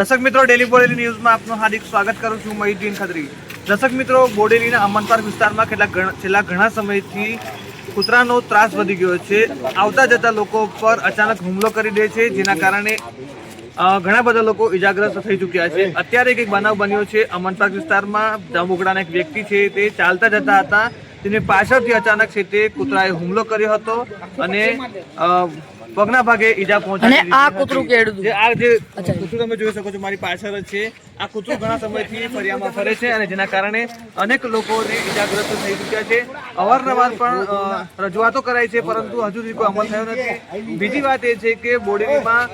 દર્શક મિત્રો ડેલી બોડેલી ન્યૂઝમાં આપનું હાર્દિક સ્વાગત કરું છું મહીદ્દીન ખત્રી. દર્શક મિત્રો, બોડેલીના અમનપાર વિસ્તારમાં કેટલાક છેલ્લા ઘણા સમયથી કૂતરાનો ત્રાસ વધી ગયો છે. આવતા જતા લોકો પર અચાનક હુમલો કરી દે છે, જેના કારણે ઘણા બધા લોકો ઇજાગ્રસ્ત થઈ ચૂક્યા છે. અત્યારે એક બનાવ બન્યો છે. અમનપાર્ક વિસ્તારમાં જાંબુકડાના એક વ્યક્તિ છે, તે ચાલતા જતા હતા. તેની પાછળથી અચાનક છે તે કૂતરાએ હુમલો કર્યો હતો અને પગના ભાગે ઈજા પહોંચી અને આ કૂતરું કેડું જે આ જે કૂતરું તમે જોઈ શકો છો મારી પાછળ જ છે. આ કૂતરું ઘણા સમયથી ફરિયામાં ફરે છે અને જેના કારણે અનેક લોકોને ઈજાગ્રસ્ત થઈ ચૂક્યા છે. અવારનવાર પણ રજૂઆતો કરાઈ છે પરંતુ હજુ સુધી કોઈ અમલ થયો નથી. બીજી વાત એ છે કે બોડેલીમાં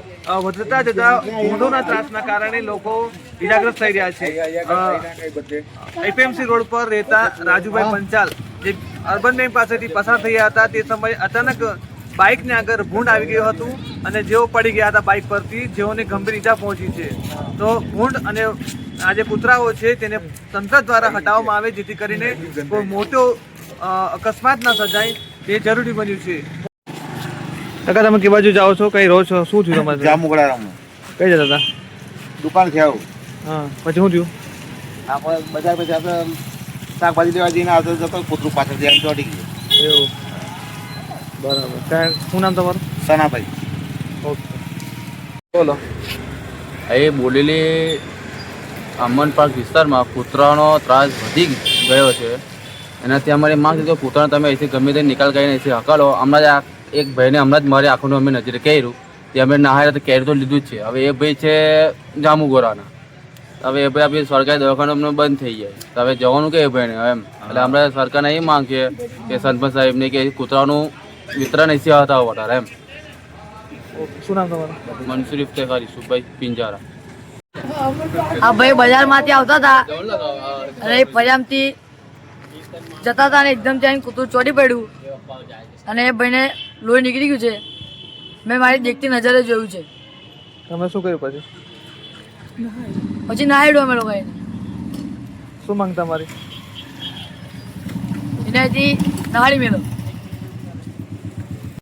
વધતા જતા ભૂંડોના ત્રાસના કારણે લોકો ઈજાગ્રસ્ત થઈ રહ્યા છે. એપીએમસી રોડ પર રહેતા રાજુભાઈ પંચાલ જે અર્બન બેંક પાસેથી પસાર થયા હતા તે સમયે અચાનક બાઇકની આગળ ભૂંડ આવી ગયું હતું અને જેઓ પડી ગયા હતા બાઇક પરથી જેઓને ગંભીર ઈજા પહોંચી છે. તો ભૂંડ અને આ જે કૂતરાઓ છે તેને તંત્ર દ્વારા હટાવવામાં આવે જેથી કરીને કોઈ મોટો અકસ્માત ના સર્જાય તે જરૂરી બન્યું છે. કાકા તમે કે બાજુ જાઓ છો? કઈ રહો છો? શું થયું તમારે? જામુગડા રમું કઈ જતા હતા? દુકાન છે આવું. હા પછી શું થયું? આપણે બજાર પછી આપણે શાકભાજી લેવા જઈને આવતો જતો કૂતરું પાછળ જઈને ચોટી ગયું. એવું. બરાબર. કાંઈ શું નામ તમારું? સનાભાઈ. ઓકે. બોલો. એ બોડેલી અમન પાર્ક વિસ્તારમાં કૂતરાનો ત્રાસ વધી ગયો છે. એનાથી અમારી માંગ છે કે કૂતરાનો તમે અહીંથી ગમે તે નિકાલ કરીને અહીંથી હકાલો. હમણાં જ આ એક ભાઈને હમણાં જ મારી આંખોનું અમે નજરે કર્યું. તે અમે નહાયા તો કેરી તો લીધું જ છે. હવે એ ભાઈ છે જામુગોરાના. હવે એ ભાઈ આપણી સરકારી દવાખાનું અમને બંધ થઈ જાય. તો હવે જવાનું કે એ ભાઈને એમ. એટલે અમે સરકારને એ માંગ છે કે સરપંચ સાહેબને કે કૂતરાનું વિતરણ અહીંથી હતા વધારે એમ. શું નામ તમારું? મનસુર ઇફ્તેખારી સુભાઈ પિંજારા. આ ભાઈ બજારમાંથી આવતા હતા. અને એ ફરિયામથી જતા હતા અને એકદમ ત્યાં કૂતરું ચોરી પડ્યું. અને એ ભાઈને લોહી નીકળી ગયું છે. મેં મારી દેખતી નજરે જોયું છે. તમે શું કર્યું પછી? પછી નાહ્યું અમે લોકોએ. શું માંગતા મારી એનાથી નાળી મેલો.